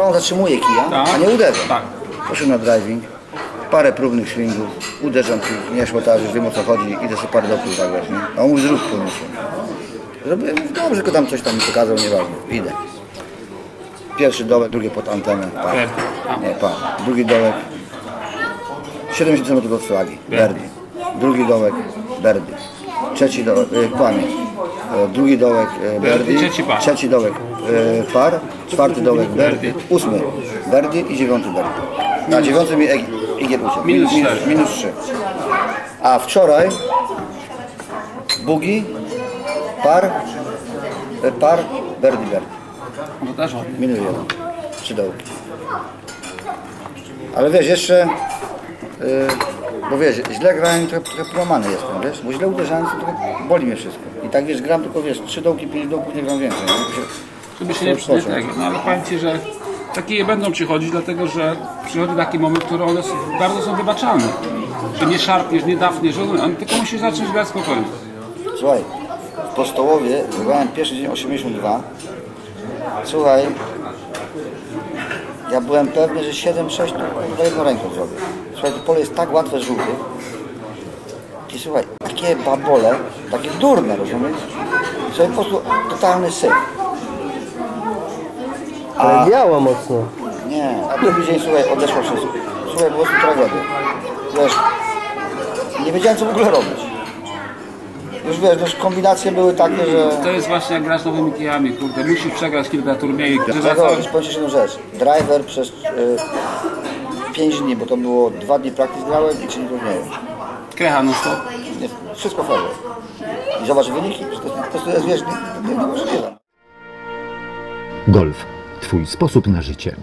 On zatrzymuje kija, Tak. a nie uderza. Tak. Poszedł na driving, parę próbnych swingów, uderzam nie szło tak, że wiem o co chodzi, idę sobie parę doków zagrać, nie? A on mówi zrób koniecznie. Zrobiłem, dobrze, tylko tam coś tam mi pokazał, nieważne, idę. Pierwszy dołek, drugi pod antenę. A. Nie, par. Drugi dołek, 70 cm od flagi, berdy. Drugi dołek, berdy. Trzeci dołek, kłamie. E, Drugi dołek, e, berdy. trzeci par. Trzeci dołek, e, par. Czwarty dołek, berdy. Ósmy, berdy i dziewiąty berdy. Na dziewiątym mi Eg- Igiel uciekł. Minus minus, minus trzy. A wczoraj bugi, par, par, berdy, berdy. No też. Minus jeden. Trzy dołki. Ale wiesz, jeszcze, yy, bo wiesz, źle grałem, trochę, trochę promany jestem, wiesz, bo źle uderzałem, to trochę boli mnie wszystko. I tak wiesz, gram tylko, wiesz, trzy dołki, pięć dołków, nie gram więcej. Nie? Się- Żeby się nie tego. No ale powiem Ci, że takie będą przychodzić, dlatego że przychodzi taki moment, który one są, bardzo są wybaczalne. Że nie szarpniesz, nie dafniesz, rozumiem, ale tylko musisz zacząć grać spokojnie. Słuchaj, po Stołowie wygrałem pierwszy dzień 82. Słuchaj, ja byłem pewny, że 7-6 to na jedną ręką zrobię. Słuchaj, to pole jest tak łatwe z żółtych. I słuchaj, takie babole, takie durne, rozumiesz? Słuchaj, po prostu totalny syf. Ale biało mocno. Nie, a drugi dzień, słuchaj, odeszło wszystko. Słuchaj, po prostu tragedia. Wiesz, nie wiedziałem, co w ogóle robić. Już wiesz, już kombinacje były takie, że... To jest właśnie jak grasz nowymi kijami, kurde, musisz przegrać kilka turniejów. że Dlatego wracałeś- powiem Ci jedną rzecz. Driver przez y, 5 dni, bo to było 2 dni praktyk grałem i 3 dni turnieju. Krecha non stop. Nie, Wszystko fair. I zobacz wyniki, to, to, to jest, wiesz, nie- nie- niemożliwe. Golf. Twój sposób na życie.